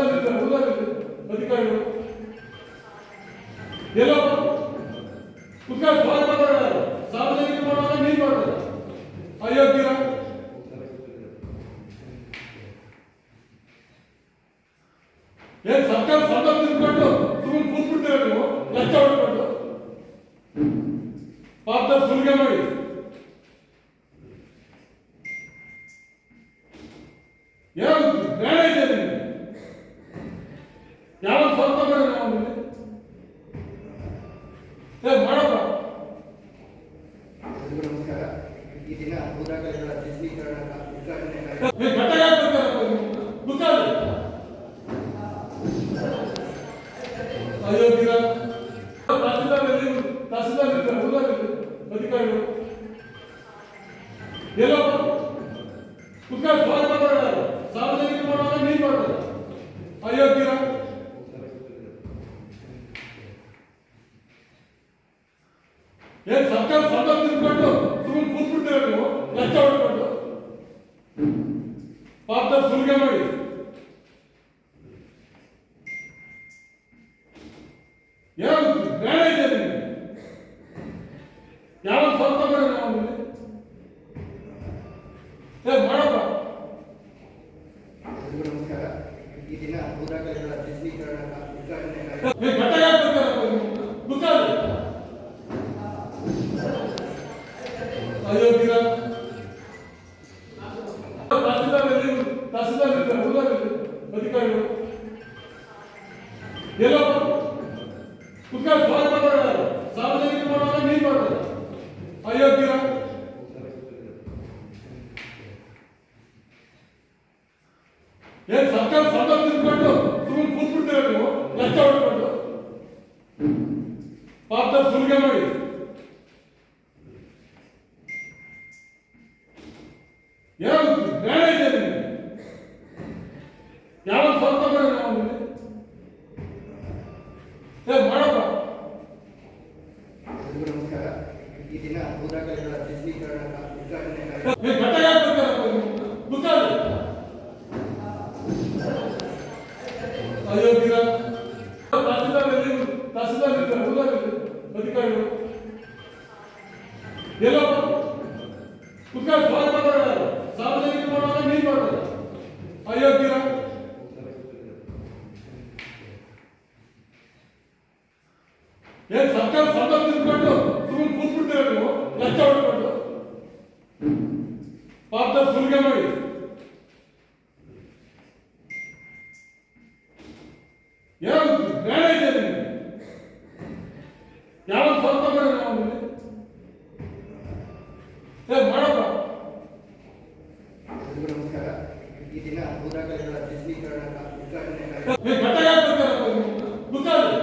ಇರ್ತಾರೆ ಉಳಿದಾರ ಅಧಿಕಾರಿಗಳು ಎಲ್ಲೋ ಕುತ್ಕೊಂಡು ಸ್ವಾಗತ ಮಾಡೋರು ಸಾರ್ವಜನಿಕ ಮಾಡುವಾಗ ನೀನ್ ಮಾಡ್ತಾರೆ ಅಯೋಗ್ಯ. ಏನ್ ಸರ್ಕಾರ ಸಂಬಳ ತಿಳ್ಕೊಂಡು ಸುಮ್ಮನೆ ಕೂತ್ಬಿಡ್ತೀರ ನೀವು? ಲಕ್ಷ ಹೊಡ್ಕೊಂಡು. ಪಾಪ ಸುಲಿಗೆ ಮಾಡಿ. ఈ దిన హోదా కలిగిన దిశీకరణ సార్వజనిక పోరాటం మీరు పడతారు అయోగ్య ఏ సర్కారు సందర్శించుకోండి ಸುಮ್ಮನೆ ಕೂತ್ಬಿಡ್ತೀರ ನೀವು ಲಂಚ ಹೊಡ್ಕೊಂಡು ಪಾಪ ಸುಲಿಗೆ ಮಾಡಿ. ಏನು ಬೇಡ ಇದೆ ನಿಮಗೆ. ಯಾವ ಸ್ವಂತ ಬೇಡ ನಾವು ಏ ಮಾಡಪ್ಪ. ನಮಸ್ಕಾರ. ಈ ದಿನ ಭೂದಾಖಲೆಗಳ ಉದ್ಘಾಟನೆ ತಹಸೀಲ್ದಾರ್ ಎಲ್ಲಿ ಇರ್ತಾರೆ ಉಳಿದಾರ ಅಧಿಕಾರಿಗಳು ಎಲ್ಲಪ್ಪ ಕುತ್ಕೊಂಡು ಸ್ವಾಗತ ಏನ್ ಸರ್ಕಾರ ಸಂಬಳ ತಿಳ್ಕೊಂಡು ಸುಮ್ಮನೆ ಕೂತ್ಬಿಡ್ತೀರ ನೀವು ಪಾಪ ಸುಲಿಗೆ ಮಾಡಿ. ಈ ದಿನ ಭೂದಾಖಲೆಗಳ ಡಿಜಿಟಲೀಕರಣ ಉದ್ಘಾಟನೆ ಕಾರ್ಯಕ್ರಮ ನೀವು ಘಟಕ ಹಾಕ್ಬೇಕಾರಪ್ಪ ನೀವು ಗೊತ್ತಾಗಲಿ ಅಯೋಗ್ಯರ ತಹಸೀಲ್ದಾರ್ ಎಲ್ಲಿ ತಹಸೀಲ್ದಾರ್ ಇರ್ತಾರೆ ಉಳಿದಾರ ಅಧಿಕಾರಿಗಳು ಎಲ್ಲಪ್ಪ ಕುತ್ಕೊಂಡು ಸ್ವಾಗತ ಮಾಡೋರು ಸಾರ್ವಜನಿಕರು ಮಾಡುವಾಗ ನೀನ್ ಪಾಪ ಸುಲಿಗೆ ಮಾಡಿ ಏನು ಬೇಡ ಇದೆ ನಿಮಗೆ ಯಾವ ಸ್ವಂತ ಬೇಡ ನಾವು ನಿಮಗೆ ಏ ಮಾಡಪ್ಪ ಎಲ್ರಿಗೂ ನಮಸ್ಕಾರ ಈ ದಿನ ಭೂದಾಖಲೆಗಳ ಡಿಜಿಟಲೀಕರಣ ಉದ್ಘಾಟನೆ ಕಾರ್ಯಕ್ರಮ ನೀವು ಘಟಕ